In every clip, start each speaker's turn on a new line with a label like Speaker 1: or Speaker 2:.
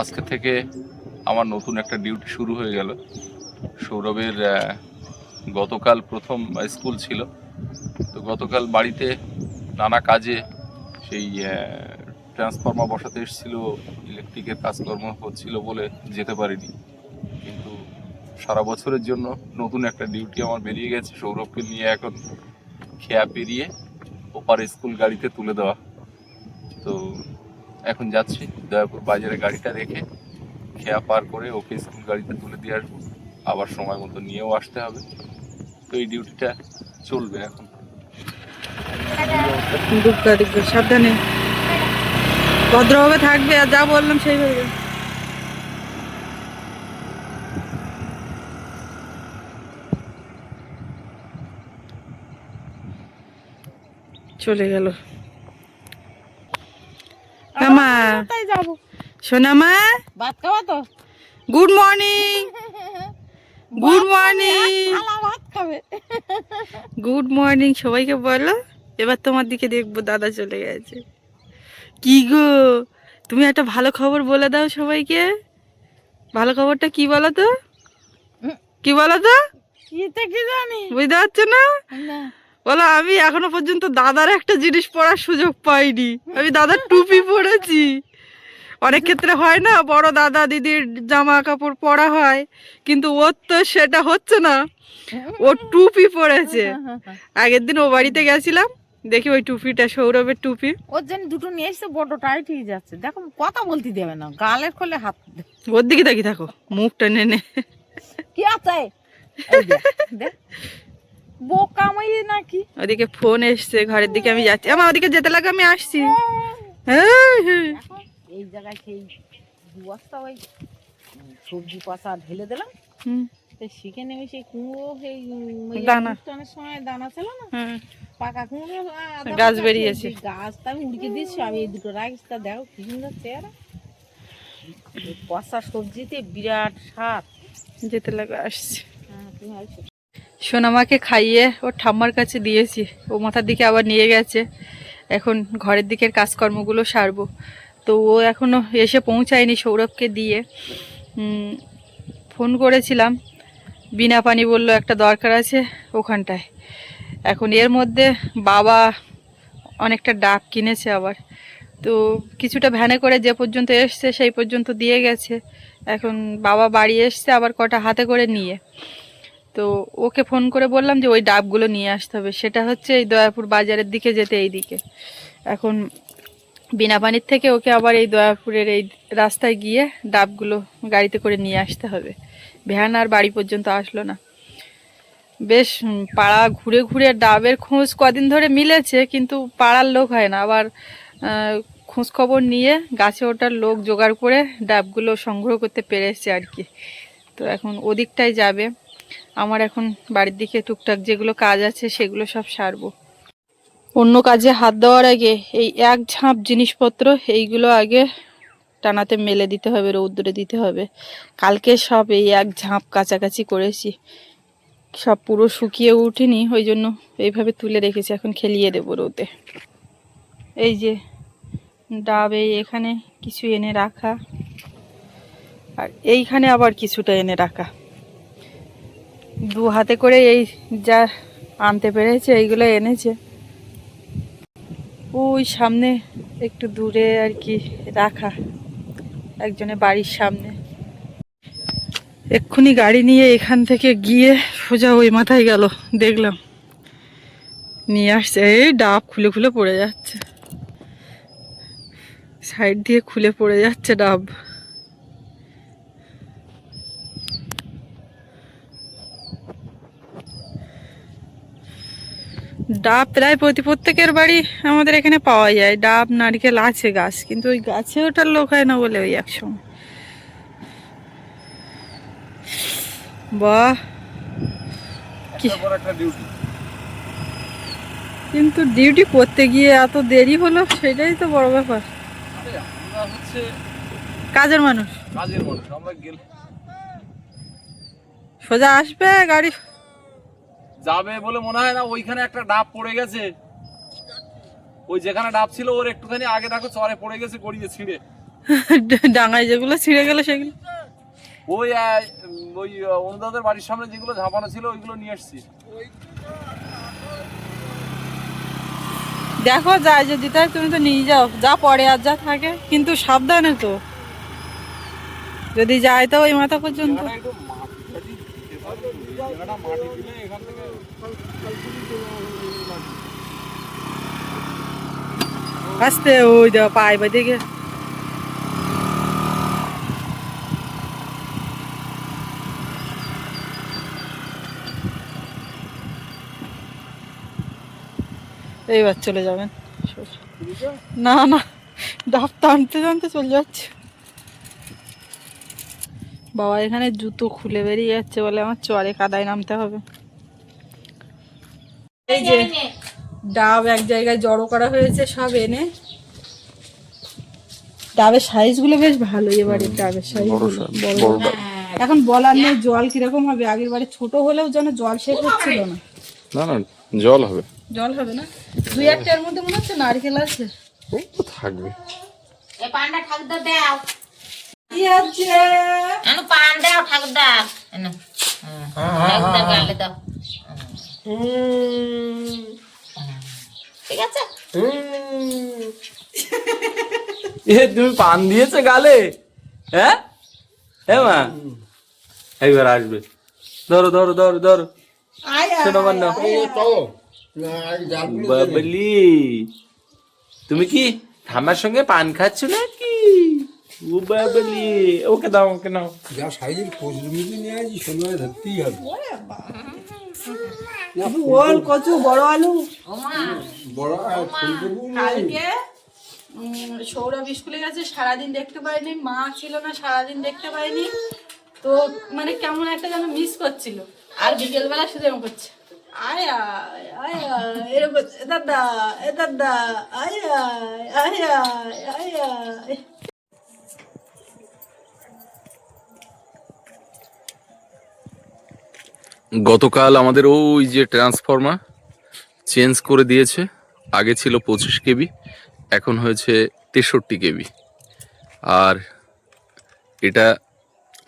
Speaker 1: আজকে থেকে আমার নতুন একটা ডিউটি শুরু হয়ে গেল। সৌরভের গতকাল প্রথম স্কুল ছিল। তো গতকাল বাড়িতে নানা কাজে সেই ট্রান্সফর্মার বসাতে এসেছিল, ইলেকট্রিকের কাজকর্ম হচ্ছিল বলে যেতে পারিনি। কিন্তু সারা বছরের জন্য নতুন একটা ডিউটি আমার বেরিয়ে গেছে সৌরভকে নিয়ে এখন খেয়া পেরিয়ে ওপার স্কুল গাড়িতে তুলে দেওয়া। তো এখন যাচ্ছি। দয়াপুর বাজারে গাড়িটা রেখে খেয়া পার করে ওকে স্কুল গাড়িতে তুলে দিয়ে আসব। আবার সময় মতো নিয়েও আসতে হবে। তো এই ডিউটিটা চলবে এখন।
Speaker 2: সাবধানে। ভদ্রভাবে থাকবে আর যা বললাম সেইভাবে যাও। চলে গেল। মা
Speaker 3: তাই যাব?
Speaker 2: সোনা মা
Speaker 3: ভাত খাওয়া তো?
Speaker 2: Good morning good morning good morning সবাইকে বলো। এবার তোমার দিকে দেখব দাদা চলে গেছে। কি গো? তুমি একটা ভালো খবর বলে দাও সবাইকে। ভালো খবরটা কি বলো তো? কি বলো তো?
Speaker 3: জানি?
Speaker 2: বুঝতে পারছ না। বলো আমি এখনও পর্যন্ত দাদার একটা জিনিস পরার সুযোগ পাইনি। আমি দাদার টুপি পরেছি। অনেক ক্ষেত্রে হয় না বড় দাদা দিদির জামা কাপড় পরা হয় কিন্তু ওর তো সেটা হচ্ছে না। ও টুপি পরেছে। আগের দিন ও বাড়িতে গেছিলাম দেখি ওই টুপিটা সৌরভের টুপি।
Speaker 3: ওর জন্য দুটো নিয়ে এসে বড় টাইট হয়ে যাচ্ছে। দেখো কথা বলতে দেবে না গালের খোলে হাত
Speaker 2: ওর দিকে দেখি থাকো মুখটা নেনে
Speaker 3: কি আছে? এই দে, দে। বোকামাই নাকি?
Speaker 2: ওদিকে ফোন এসছে ঘরের দিকে আমি যাচ্ছি। আমার ওদিকে যেতে লাগে আমি আসছি। হ্যাঁ।
Speaker 3: এই জায়গায় সেই বস্তা ওই সবজি ঢেলে দিলাম। শিখে নেমে সেই কুমড়ো সেই উম,
Speaker 2: দানা।
Speaker 3: সময় দানা ছিল না? পাকা কুমড়ো
Speaker 2: গাছ বেরিয়েছে।
Speaker 3: গাছটা আমি দিচ্ছি। আমি এই দুটো রাখিস তা দেখো কি সুন্দর চেহারা। সবজিতে বিরাট স্বাদ।
Speaker 2: যেতে লাগে আসছে।
Speaker 3: হ্যাঁ, তুমি।
Speaker 2: সোনামাকে খাইয়ে ওর ঠাম্মার কাছে দিয়েছি। ও মাথার দিকে আবার নিয়ে গেছে। এখন ঘরের দিকের কাজকর্মগুলো সারবো। তো ও এখনও এসে পৌঁছায়নি সৌরভকে দিয়ে। ফোন করেছিলাম। বিনা পানি বলল, একটা দরকার আছে ওখানটায়। এখন এর মধ্যে বাবা অনেকটা ডাক কিনেছে আবার। তো কিছুটা ভ্যানে করে যে পর্যন্ত এসছে, সেই পর্যন্ত দিয়ে গেছে। এখন বাবা বাড়ি এসছে, আবার কটা হাতে করে নিয়ে। তো ওকে ফোন করে বললাম যে ওই ডাবগুলো নিয়ে আসতে হবে। সেটা হচ্ছে এই দয়াপুর বাজারের দিকে যেতে এই দিকে এখন বিনা পানির থেকে ওকে আবার এই দয়াপুরের এই রাস্তায় গিয়ে ডাবগুলো গাড়িতে করে নিয়ে আসতে হবে। ভ্যান আর বাড়ি পর্যন্ত আসলো না। বেশ পাড়া ঘুরে ঘুরে ডাবের খোঁজ কদিন ধরে মিলেছে, কিন্তু পাড়ার লোক হয় না। আবার খোঁজ খবর নিয়ে গাছে ওঠার লোক জোগাড় করে ডাবগুলো সংগ্রহ করতে পেরেছে আর কি। তো এখন ওদিকটাই যাবে। আমার এখন বাড়ির দিকে টুকটাক যেগুলো কাজ আছে সেগুলো সব সারবো। অন্য কাজে হাত দেওয়ার আগে এই এক ঝাঁপ জিনিসপত্র, এইগুলো আগে টানাতে মেলে দিতে হবে, রৌদ্রে দিতে হবে। কালকে সব এই এক ঝাঁপ কাছাকাছি করেছি। সব পুরো শুকিয়ে উঠেনি ওই জন্য এইভাবে তুলে রেখেছি, এখন খেলিয়ে দেবো রোদে। এই যে ডাব এই এখানে কিছু এনে রাখা, আর এইখানে আবার কিছুটা এনে রাখা। দু হাতে করে এই যা আনতে পেরেছে, এইগুলো এনেছে। ওই সামনে একটু দূরে আর কি রাখা, একজনের বাড়ির সামনে। এক্ষুনি গাড়ি নিয়ে এখান থেকে গিয়ে সোজা ওই মাথায় গেল, দেখলাম। নিয়ে আসছে, এই ডাব খুলে খুলে পড়ে যাচ্ছে। সাইড দিয়ে খুলে পড়ে যাচ্ছে ডাব। ডাব প্রায় প্রতি প্রত্যেকের বাড়ি আমাদের এখানে পাওয়া যায়। ডাব নারকেল আছে গাছ কিন্তু ওই গাছে ওটার লোক হয় না বলে ওই একসময় বাহ!
Speaker 1: একটা ডিউটি
Speaker 2: কিন্তু ডিউটি করতে গিয়ে এত দেরি হলো সেটাই তো বড় ব্যাপার। কাজের মানুষ।
Speaker 1: কাজের মানুষ আমরা
Speaker 2: সোজা আসবে গাড়ি।
Speaker 1: যাবে বলে মনে হয় না ওইখানে একটা ডাব পড়ে গেছে। ওই যেখানে ডাব ছিল ওর একটুখানি আগে দেখো চরে পড়ে গেছে গড়িয়ে ছিঁড়ে।
Speaker 2: ডাঙায় যেগুলো ছিঁড়ে গেল সেগুলো।
Speaker 1: ওই ওই অনুদাদের বাড়ির সামনে যেগুলো ঝাঁপানো ছিল ওইগুলো নিয়ে এসছি।
Speaker 2: দেখো যায় যদি তাই তুমি তো নিয়ে যাও। যা পরে আর যা থাকে কিন্তু সাবধানে তো। যদি যায় তো ওই মাথা পর্যন্ত। আস্তে, ওই দেওয়া পায় বা দেখে এইবার চলে যাবেন। না না, ডাব টানতে টানতে চলে যাচ্ছে। বাবা, এখানে জুতো খুলে বেরিয়ে যাচ্ছে বলে আমার চরে কাদায় নামতে হবে। এই যে ডাব এক জায়গায় জড়ো করা হয়েছে সব এনে। ডাবের সাইজগুলো বেশ ভালো এবারে ডাবের সাইজ এখন বলার নেই জল কীরকম হবে? আগের বারে ছোট হলেও যেন জল শেষ হচ্ছিল না।
Speaker 1: না না জল হবে।
Speaker 2: জল হবে না? দুই একটার মধ্যে মনে হচ্ছে নারকেল আছে।
Speaker 1: থাকবে।
Speaker 3: এ পান্ডা ঠাকুরদা দাও।
Speaker 2: কি আছে
Speaker 3: এনো পান দাও ঠাকুরদা। ঠাকুরদা গালে দাও। ঠিক আছে?
Speaker 4: এ তুমি পান দিয়েছে গালে? হ্যাঁ? হ্যাঁ মা। এইবার আসবে। ধরো ধরো ধরো ধরো। শোনো মান্না বাবলি। তুমি কি ঠাম্মার সঙ্গে পান খাচ্ছ নাকি? ও বাবলি। ওকে দাও ওকে নাও।
Speaker 5: যা সাইজের পরিমিতি নিয়ে সময় ধরতেই হবে।
Speaker 2: ওল কচু বড় আলু।
Speaker 5: বড়
Speaker 2: কালকে সৌরভ স্কুলে গেছে সারাদিন দেখতে পাইনি। মা ছিল না সারাদিন দেখতে পাইনি। তো মানে কেমন একটা যেন মিস করছিল। আর বিকেলবেলা শুধু এরকম করছে। আয় আয় আয় আয় এরকম দাদা এ দাদা আয় আয় আয়।
Speaker 1: গতকাল আমাদের ওই যে ট্রান্সফর্মার চেঞ্জ করে দিয়েছে। আগে ছিল পঁচিশ কেবি, এখন হয়েছে তেষট্টি কেবি। আর এটা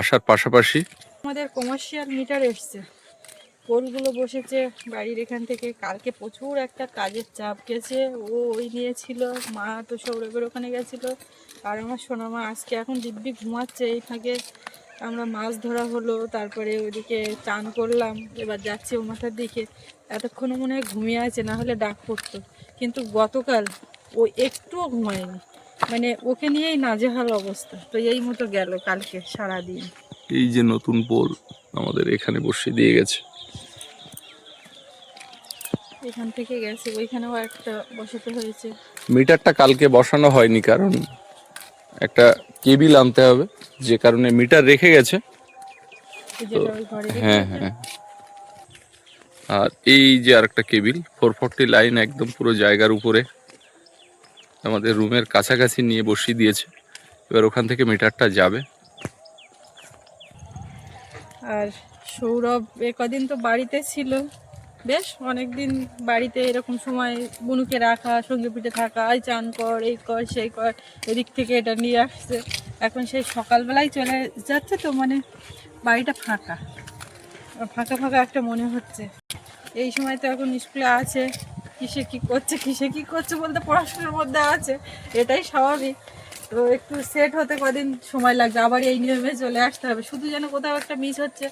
Speaker 1: আসার পাশাপাশি
Speaker 2: আমাদের কমার্শিয়াল মিটার এসছে। পোলগুলো বসেছে বাড়ির এখান থেকে। কালকে প্রচুর একটা কাজের চাপ গেছে। ও ওই নিয়েছিল, মা তো সৌরভের ওখানে গেছিল। আর আমার সোনামা আজকে এখন দিব্যি ঘুমাচ্ছে এই ফাঁকে। আমরা মাছ ধরা হলো তারপরে ওইদিকে চান করলাম এবার যাচ্ছি ও মাথার দিকে। এতক্ষণ মনে হয় ঘুমিয়ে আছে না হলে ডাক পড়তো। কিন্তু গতকাল ও একটুও ঘুমায়নি। মানে ওকে নিয়েই নাজেহাল অবস্থা। তো এই মতো গেল কালকে সারাদিন।
Speaker 1: এই যে নতুন পোল আমাদের এখানে বসিয়ে দিয়ে গেছে।
Speaker 2: এখান থেকে গেছে ওইখানেও একটা বসাতে হয়েছে।
Speaker 1: মিটারটা কালকে বসানো হয়নি কারণ একটা কেবিল আনতে হবে যে কারণে মিটার রেখে গেছে। হ্যাঁ হ্যাঁ। আর এই যে আরেকটা কেবিল ফোর ফোরটি লাইন একদম পুরো জায়গার উপরে আমাদের রুমের কাছাকাছি নিয়ে বসিয়ে দিয়েছে। এবার ওখান থেকে মিটারটা যাবে।
Speaker 2: আর সৌরভ এ কদিন তো বাড়িতে ছিল। বেশ অনেক দিন বাড়িতে এরকম সময় বনুকে রাখা, সঙ্গে পিঠে থাকা, এই চান কর, এই কর, সেই কর, এদিক থেকে এটা নিয়ে আসছে। এখন সেই সকালবেলায় চলে যাচ্ছে তো মানে বাড়িটা ফাঁকা। ফাঁকা ফাঁকা একটা মনে হচ্ছে। এই সময় তো এখন স্কুলে আছে, কিসে কি করছে, কিসে কি করছে বলতে পড়াশোনার মধ্যে আছে, এটাই স্বাভাবিক। তো একটু সেট হতে কদিন সময় লাগবে, আবার এই নিয়মে চলে আসতে হবে। শুধু যেন কোথাও একটা মিস হচ্ছে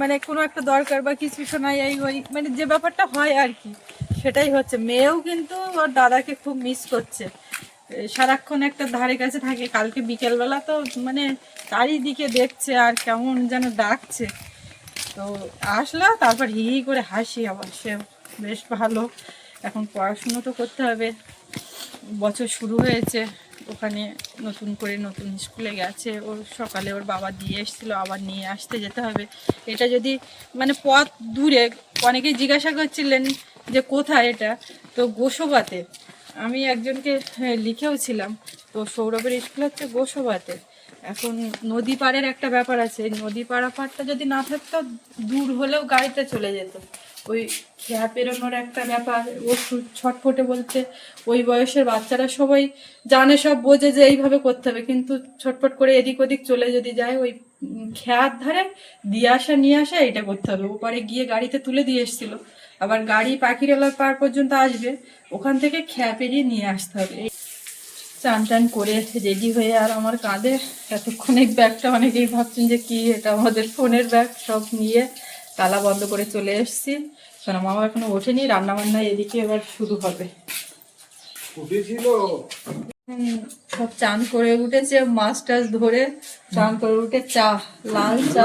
Speaker 2: মানে কোনো একটা দরকার বা কিছু শোনাই, এই ওই মানে যে ব্যাপারটা হয় আর কি, সেটাই হচ্ছে। মেয়েও কিন্তু ওর দাদাকে খুব মিস করছে। সারাক্ষণ একটা ধারে কাছে থাকে, কালকে বিকেলবেলা তো মানে চারিদিকে দেখছে আর কেমন যেন ডাকছে। তো আসলো, তারপর হি হি করে হাসি আবার, সে বেশ ভালো। এখন পড়াশুনো তো করতে হবে। বছর শুরু হয়েছে। ওখানে নতুন করে নতুন স্কুলে গেছে। ওর সকালে ওর বাবা দিয়ে এসেছিল আবার নিয়ে আসতে যেতে হবে। এটা যদি মানে পথ দূরে অনেকেই জিজ্ঞাসা করছিলেন যে কোথায় এটা? তো গোসবাতে আমি একজনকে হ্যাঁ, লিখেও ছিলাম তো সৌরভের স্কুল হচ্ছে গোসবাতে। এখন নদী পাড়ের একটা ব্যাপার আছে নদী পাড়া পাড়টা যদি না থাকতো দূর হলেও গাড়িতে চলে যেত। ওই খেয়া পেরোনোর একটা ব্যাপার ও ছটফটে বলছে ওই বয়সের বাচ্চারা সবাই জানে, সব বোঝে যে এইভাবে করতে হবে। কিন্তু ছটফট করে এদিক ওদিক চলে যদি যায়, ওই খেয়ার ধারে দিয়ে আসা, নিয়ে আসা, এটা করতে হবে। ওপারে গিয়ে গাড়িতে তুলে দিয়ে এসেছিল। আবার গাড়ি পাখিরালার পার পর্যন্ত আসবে, ওখান থেকে খেয়া পেরিয়ে নিয়ে আসতে হবে। চান টান করে রেডি হয়ে আর আমার কাঁধে এতক্ষণ এই ব্যাগটা, অনেকেই ভাবছেন যে কি এটা আমাদের ফোনের ব্যাগ, সব নিয়ে তালা বন্ধ করে চলে এসেছি। কারণ মামা এখনও ওঠেনি রান্না বান্না এদিকে এবার শুরু হবে। সব চান করে উঠেছে মাছ টাছ ধরে চান করে উঠে চা লাল চা।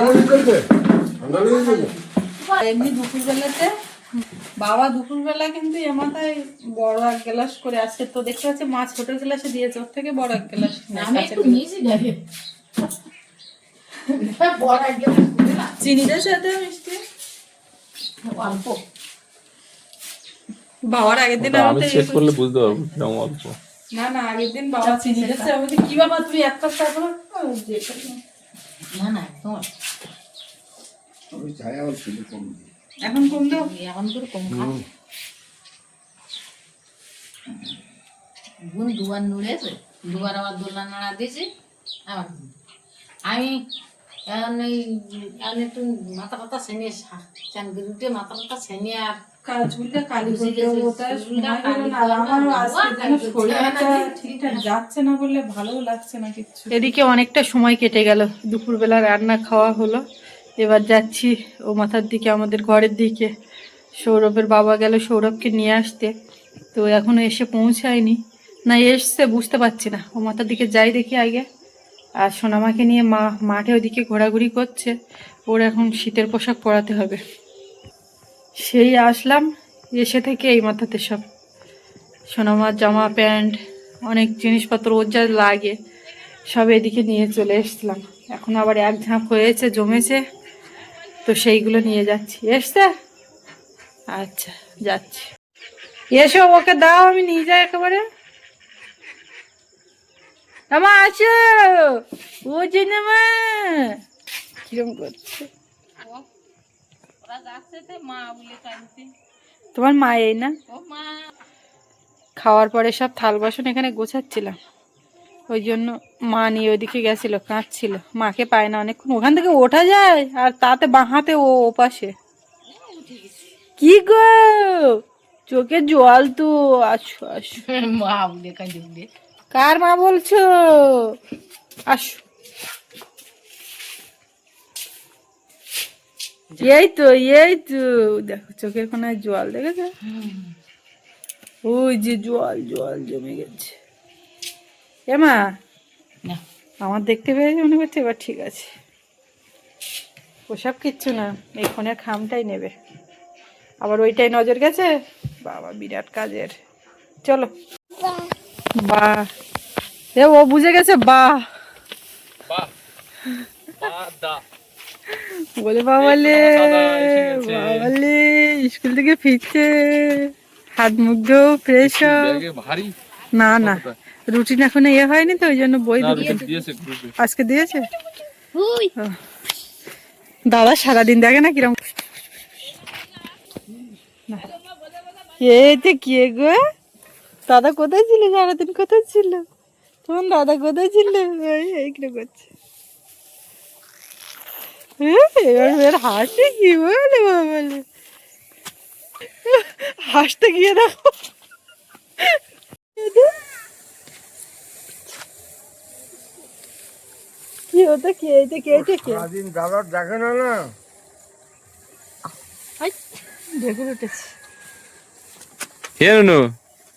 Speaker 2: এমনি দুপুরবেলাতে বাবা দুপুরবেলা কিন্তু এ মাথায় বড় এক গ্লাস করে আজকে তো দেখতে পাচ্ছি মাছ ছোট গ্লাসে দিয়েছে ওর থেকে বড় এক গ্লাস চিনি সাথে মিষ্টি?
Speaker 3: অল্প।
Speaker 2: বাবার আগের দিন
Speaker 1: আমি চেক করলে বুঝতে পারব কীরকম অল্প।
Speaker 2: না না আগের দিন বাবা চিনি দিয়েছে আমি কি বাবা তুমি এক কাপ চা করো
Speaker 3: না। না একদম
Speaker 2: এখন কম দাও।
Speaker 3: এখন করে কম খা বোন দুবার নুড়েছে দুবার আবার দোলনা নাড়া দিয়েছি আবার আমি এখন এই একটু মাথা উঠে মাথা আর চুলটা কালি
Speaker 2: ঠিকঠাক যাচ্ছে না বললে লাগছে না কিছু এদিকে অনেকটা সময় কেটে গেল দুপুরবেলা রান্না খাওয়া হলো। এবার যাচ্ছি ও মাথার দিকে আমাদের ঘরের দিকে। সৌরভের বাবা গেল সৌরভকে নিয়ে আসতে। তো এখনও এসে পৌঁছায়নি। না এসছে বুঝতে পারছি না। ও মাথার দিকে যাই দেখি আগে। আর সোনামাকে নিয়ে মা মাঠে ওদিকে ঘোরাঘুরি করছে। ওর এখন শীতের পোশাক পরাতে হবে। সেই আসলাম, এসে থেকে এই মাথাতে সব। সোনামার জামা, প্যান্ট, অনেক জিনিসপত্র ওর যা লাগে, সব এদিকে নিয়ে চলে এসেছিলাম। এখন আবার এক ঝাঁপ হয়েছে, জমেছে, তো সেইগুলো নিয়ে যাচ্ছি। এসছে? আচ্ছা যাচ্ছি। এসো, ওকে দাও, আমি নিয়ে যাই একেবারে। আমা আসো ও জেনে মা করছে? তোমার মা এই না? খাওয়ার পরে সব থাল বাসন এখানে গোছাচ্ছিলাম ওই জন্য মা নিয়ে ওইদিকে গেছিল, কাঁদছিল। মাকে পায় না অনেকক্ষণ। ওখান থেকে ওঠা যায়, আর তাতে বাঁ হাতে ও ওপাশে। কি গো? চোখে জল তো। আসো আসো
Speaker 3: মা বলে, কাঁদে
Speaker 2: কার মা বলছো? আসো। এই তো এই তো। দেখো চোখের কোনায় জল দেখেছ? ওই যে জল জল জমে গেছে। এমা আমার দেখতে পেয়ে মনে করছে এবার ঠিক আছে। ওসব কিচ্ছু না এই ফোনের খামটাই নেবে। আবার ওইটাই নজর গেছে? বাবা বিরাট কাজের। চলো। বাহ এ ও বুঝে গেছে বাহ বলে বাবালে বাবালে স্কুল থেকে ফিরছে। হাত মুখ ধো ফ্রেশ
Speaker 1: ভারী।
Speaker 2: না না রুটিন এখন ইয়ে হয়নি তো ওই জন্য বই আজকে দিয়েছে? দাদা সারাদিন দেখে না কিরম? না। এই যে কে গো? দাদা কোথায় ছিল? সারাদিন কোথায় ছিল? তোমার দাদা কোথায় ছিল? এই এইগুলো করছে। এবার হাসি কি বলে বলে? হাসতে গিয়ে দেখো। কি হতো কে এটা কে এটা কে?
Speaker 5: সারাদিন দাদার দেখে না না?
Speaker 2: ঢেকুর উঠেছে।
Speaker 1: হে নুনু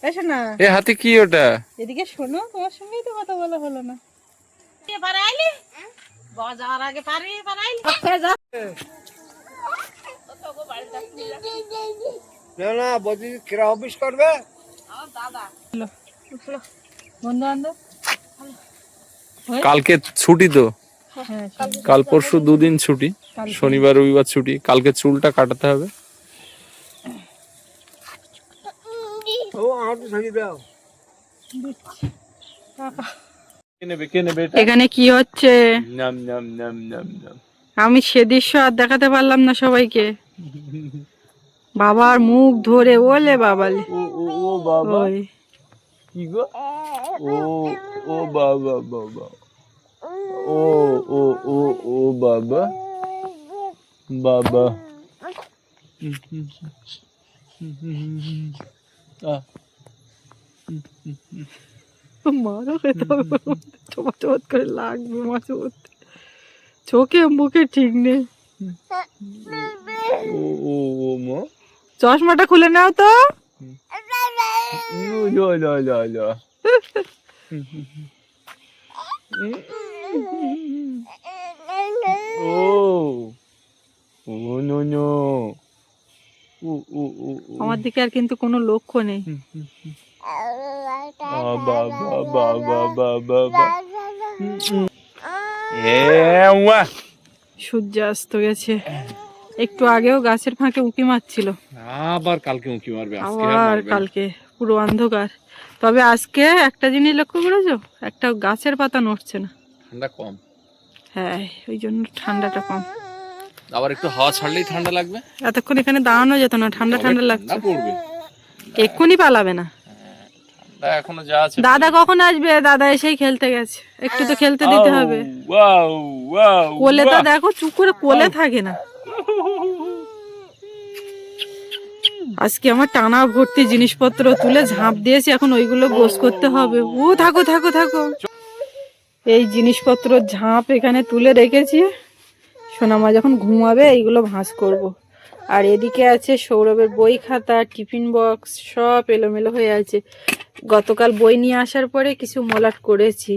Speaker 2: এসো না।
Speaker 1: এ হাতে কি ওটা?
Speaker 2: এদিকে শোনো তোমার সঙ্গেই তো কথা বলা হলো না।
Speaker 3: পারে আইলি বাবা যাওয়ার আগে পারে পারে আইলি
Speaker 5: না না বদি ক্রা অফিস করবে?
Speaker 2: বন্ধু বান্ধব?
Speaker 1: কালকে ছুটি তো।
Speaker 2: হ্যাঁ
Speaker 1: কাল পরশু দুদিন ছুটি। শনিবার রবিবার ছুটি। কালকে চুলটা কাটাতে হবে
Speaker 5: ও আমার তো ছাড়িয়ে দাও
Speaker 2: টাকা
Speaker 1: কে নেবে কে নেবে এটা
Speaker 2: এখানে কি হচ্ছে? আমি সে দৃশ্য আর দেখাতে পারলাম না সবাইকে। বাবার মুখ ধরে ওলে বাবালে
Speaker 1: ও ও ও বাবা? কি গো? ও ও বাবা বাবা। ও ও ও ও বাবা? বাবা। আহ
Speaker 2: মারও খেতে হবে চোপা চোপত করে লাগবে মাঝে মধ্যে চোখে মুখে ঠিক নেই
Speaker 1: ও ও ও মা
Speaker 2: চশমাটা খুলে নাও তো
Speaker 1: লো লো লো লো ও ও নো নো ও ও ও ও
Speaker 2: আমার দিকে আর কিন্তু কোনো লক্ষ্য নেই।
Speaker 1: বাবা বাবা বাবা বাবা। এ ওয়া
Speaker 2: সূর্য অস্ত গেছে। একটু আগেও গাছের ফাঁকে উঁকি মারছিল।
Speaker 1: আবার কালকে উঁকি মারবে
Speaker 2: আবার কালকে পুরো অন্ধকার। তবে আজকে একটা জিনিস লক্ষ্য করেছ? একটা গাছের পাতা নড়ছে না।
Speaker 1: ঠান্ডা কম।
Speaker 2: হ্যাঁ ওই জন্য ঠান্ডাটা কম।
Speaker 1: আবার একটু হাওয়া ছাড়লেই ঠান্ডা লাগবে।
Speaker 2: এতক্ষণ এখানে দাঁড়ানো যেত না ঠান্ডা ঠান্ডা লাগছে।
Speaker 1: পড়বে।
Speaker 2: এক্ষুনি পালাবে না।
Speaker 1: এখনও যা আছে।
Speaker 2: দাদা কখন আসবে? দাদা এসেই খেলতে গেছে। একটু তো খেলতে দিতে হবে। কোলে তো দেখো চুপ করে কোলে থাকে না। আজকে আমার টানা ভর্তি জিনিসপত্র তুলে ঝাঁপ দিয়েছি এখন ওইগুলো গোস করতে হবে। ও থাকো থাকো থাকো। এই জিনিসপত্র ঝাঁপ এখানে তুলে রেখেছি। সোনামা যখন ঘুমাবে, এইগুলো ভাঁজ করব। আর এদিকে আছে সৌরভের বই খাতা, টিফিন বক্স, সব এলোমেলো হয়ে আছে। গতকাল বই নিয়ে আসার পরে কিছু মলাট করেছি।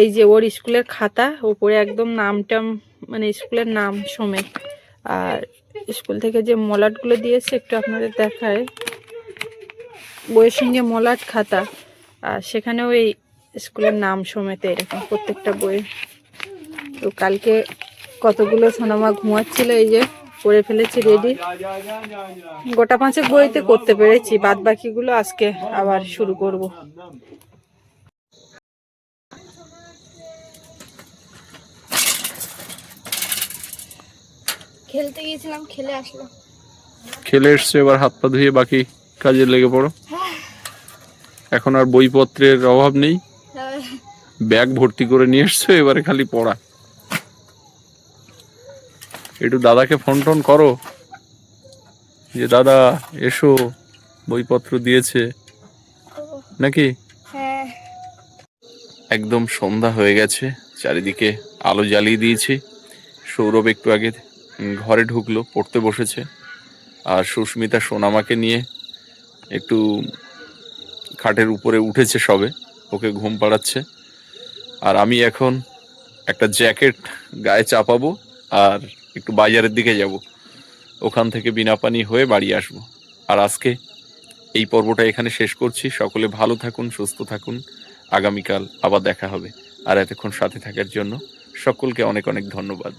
Speaker 2: এই যে ওর স্কুলের খাতা, ওপরে একদম নামটাম মানে স্কুলের নাম সমেত। আর স্কুল থেকে যে মলাটগুলো দিয়েছে, একটু আপনাদের দেখায়। বইয়ের সঙ্গে মলাট খাতা, আর সেখানেও এই স্কুলের নাম সমেত এরকম প্রত্যেকটা বইয়ে তো কালকে কতগুলো সোনামা ঘুমাচ্ছিল এই যে করে ফেলেছি রেডি গোটা পাঁচেক বইতে করতে পেরেছি বাদ বাকিগুলো আজকে আবার শুরু করব।
Speaker 6: খেলতে গিয়েছিলাম খেলে আসলাম।
Speaker 1: খেলে এসছো এবার হাত পা ধুয়ে বাকি কাজে লেগে পড়ো। এখন আর বইপত্রের অভাব নেই। ব্যাগ ভর্তি করে নিয়ে এসছো এবারে খালি পড়া। একটু দাদাকে ফোন টোন করো। যে দাদা এসো বইপত্র দিয়েছে। নাকি?
Speaker 6: হ্যাঁ।
Speaker 1: একদম সন্ধ্যা হয়ে গেছে চারিদিকে আলো জ্বালিয়ে দিয়েছি। সৌরভ একটু আগে ঘরে ঢুকলো পড়তে বসেছে। আর সুস্মিতা সোনামাকে নিয়ে একটু খাটের উপরে উঠেছে সবে ওকে ঘুম পাড়াচ্ছে। আর আমি এখন একটা জ্যাকেট গায়ে চাপাবো আর একটু বাজারের দিকে যাব। ওখান থেকে বিনা পানি হয়ে বাড়ি আসব। আর আজকে এই পর্বটা এখানে শেষ করছি। সকলে ভালো থাকুন, সুস্থ থাকুন। আগামীকাল আবার দেখা হবে। আর এতক্ষণ সাথে থাকার জন্য সকলকে অনেক অনেক ধন্যবাদ।